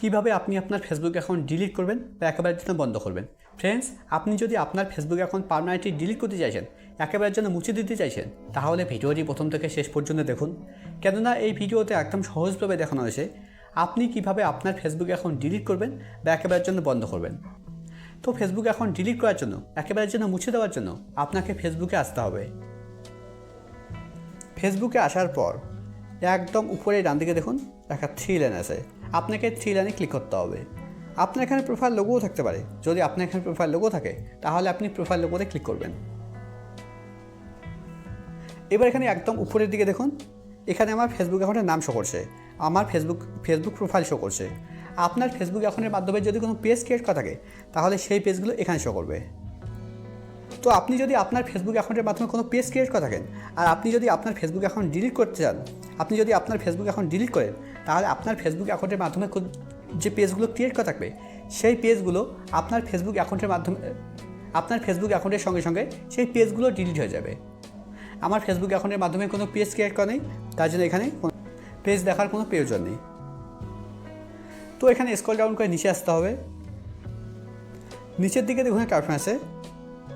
কীভাবে আপনি আপনার ফেসবুক অ্যাকাউন্ট ডিলিট করবেন বা একেবারের জন্য বন্ধ করবেন? ফ্রেন্ডস আপনি যদি আপনার ফেসবুক অ্যাকাউন্ট পারমানেন্টলি ডিলিট করতে চাইছেন, একেবারের জন্য মুছে দিতে চাইছেন, তাহলে ভিডিওটি প্রথম থেকে শেষ পর্যন্ত দেখুন। কেননা এই ভিডিওতে একদম সহজভাবে দেখানো হয়েছে আপনি কীভাবে আপনার ফেসবুক অ্যাকাউন্ট ডিলিট করবেন বা একেবারের জন্য বন্ধ করবেন। তো ফেসবুক অ্যাকাউন্ট ডিলিট করার জন্য, একেবারের জন্য মুছে দেওয়ার জন্য আপনাকে ফেসবুকে আসতে হবে। ফেসবুকে আসার পর একদম উপরে ডান দিকে দেখুন, একটা থ্রি লাইন আছে। আপনাকে থ্রি লাইনে ক্লিক করতে হবে। আপনার এখানে প্রোফাইল লোগোও থাকতে পারে। যদি আপনার এখানে প্রোফাইল লোগো থাকে, তাহলে আপনি প্রোফাইল লোগোতে ক্লিক করবেন। এবার এখানে একদম উপরের দিকে দেখুন। এখানে আমার ফেসবুক অ্যাকাউন্টের নাম শো করছে। আমার ফেসবুক ফেসবুক প্রোফাইল শো করছে। আপনার ফেসবুক অ্যাকাউন্টের মাধ্যমে যদি কোনো পেজ ক্রিয়েট করা থাকে, তাহলে সেই পেজগুলো এখানে শো করবে। তো আপনি যদি আপনার ফেসবুক অ্যাকাউন্টের মাধ্যমে কোনো পেজ ক্রিয়েট করে থাকেন, আর আপনি যদি আপনার ফেসবুক অ্যাকাউন্ট ডিলিট করতে চান, আপনি যদি আপনার ফেসবুক অ্যাকাউন্ট ডিলিট করেন, তাহলে আপনার ফেসবুক অ্যাকাউন্টের মাধ্যমে যে পেজগুলো ক্রিয়েট করা থাকবে, সেই পেজগুলো আপনার ফেসবুক অ্যাকাউন্টের মাধ্যমে, আপনার ফেসবুক অ্যাকাউন্টের সঙ্গে সঙ্গে সেই পেজগুলো ডিলিট হয়ে যাবে। আমার ফেসবুক অ্যাকাউন্টের মাধ্যমে কোনো পেজ ক্রিয়েট করা নেই, তার জন্য এখানে পেজ দেখার কোনো প্রয়োজন নেই। তো এখানে স্ক্রল ডাউন করে নিচে আসতে হবে। নিচের দিকে দেখুন একটা অপশন আছে।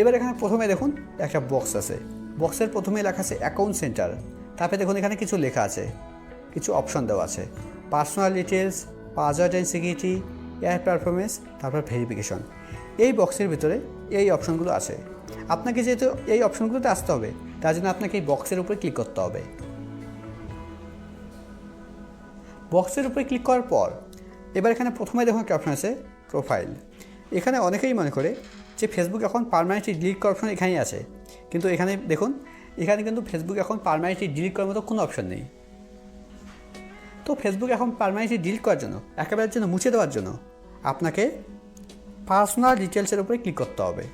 এবার এখানে প্রথমে দেখুন একটা বক্স আছে। বক্সের প্রথমে লেখা আছে অ্যাকাউন্ট সেন্টার তারপরে দেখুন এখানে কিছু লেখা আছে। কিছু অপশন দেওয়া আছে। Personal details password and security air performance তারপর ভেরিফিকেশন এই বক্সের ভিতরে এই অপশনগুলো আছে। আপনাকে যেহেতু এই অপশনগুলোতে আসতে হবে, তার জন্য আপনাকে এই বক্সের উপরে ক্লিক করতে হবে। বক্সের উপরে ক্লিক করার পর, এবার এখানে প্রথমে দেখুন একটা অপশন আছে প্রোফাইল এখানে অনেকেই মনে করে যে ফেসবুক এখন পারমানেন্টলি ডিলিট করার অপশন এখানেই আছে। কিন্তু এখানে দেখুন, এখানে কিন্তু ফেসবুক এখন পারমানেন্টলি ডিলিট করার মতো কোনো অপশন নেই। তো ফেসবুক এখন পারমানেন্টলি ডিলিট করার জন্য, একেবারে জন্য মুছে দেওয়ার জন্য, আপনাকে পার্সোনাল ডিটেলসের উপরে ক্লিক করতে হবে।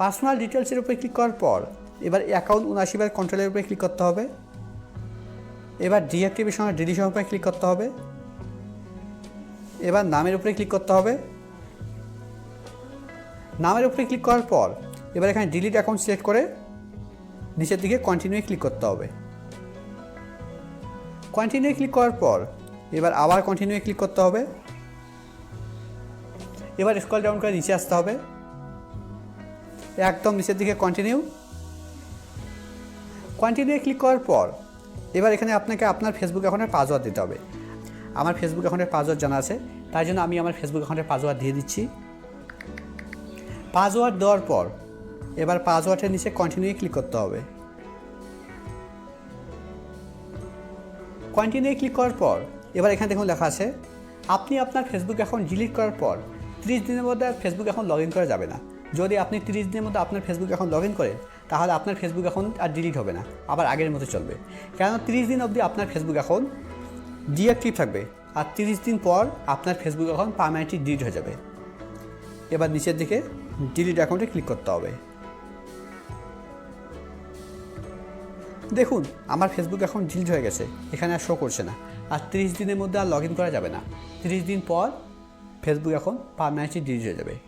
পার্সোনাল ডিটেলসের উপরে ক্লিক করার পর, এবার অ্যাকাউন্ট উনআশি বার কন্ট্রোলের উপরে ক্লিক করতে হবে। এবার ডিঅ্যাক্টিভেশন আর ডিলিশন উপরে ক্লিক করতে হবে। এবার নামের উপরে ক্লিক করতে হবে। নামের উপরে ক্লিক করার পর, এবার এখানে ডিলিট অ্যাকাউন্ট সিলেক্ট করে নিচের দিকে কন্টিনিউ ক্লিক করতে হবে। কন্টিনিউ ক্লিক করার পর, এবার আবার কন্টিনিউ ক্লিক করতে হবে। এবার স্কল ডাউন করে নিচে আসতে হবে। একদম নিচের দিকে কন্টিনিউ কন্টিনিউ ক্লিক করার পর, এবার এখানে আপনাকে আপনার ফেসবুক অ্যাকাউন্টের পাসওয়ার্ড দিতে হবে। আমার ফেসবুক অ্যাকাউন্টের পাসওয়ার্ড জানা আছে, তাই জন্য আমি আমার ফেসবুক অ্যাকাউন্টের পাসওয়ার্ড দিয়ে দিচ্ছি। পাসওয়ার্ড দেওয়ার পর এবার পাসওয়ার্ডের নিচে কন্টিনিউ ক্লিক করতে হবে। কন্টিনিউ ক্লিক করার পর এবার এখানে দেখুন লেখা আছে, আপনি আপনার ফেসবুক অ্যাকাউন্ট ডিলিট করার পর তিরিশ দিনের মধ্যে আর ফেসবুক অ্যাকাউন্ট লগ ইন করা যাবে না। যদি আপনি তিরিশ দিনের মধ্যে আপনার ফেসবুক অ্যাকাউন্ট লগ ইন করেন, তাহলে আপনার ফেসবুক অ্যাকাউন্ট আর ডিলিট হবে না, আবার আগের মতো চলবে। কেন তিরিশ দিন অবধি আপনার ফেসবুক অ্যাকাউন্ট ডিঅ্যাক্টিভ থাকবে আর তিরিশ দিন পর আপনার ফেসবুক অ্যাকাউন্ট পারমানেন্টলি ডিলিট হয়ে যাবে। এবার নিচের দিকে ডিলিট অ্যাকাউন্টে ক্লিক করতে হবে। দেখুন, আমার ফেসবুক অ্যাকাউন্ট ডিলিট হয়ে গেছে, এখানে আর শো করছে না। আর তিরিশ দিনের মধ্যে আর লগ ইন করা যাবে না। তিরিশ দিন পর ফেসবুক এখন পারমানেন্টলি ডিলিট হয়ে যাবে।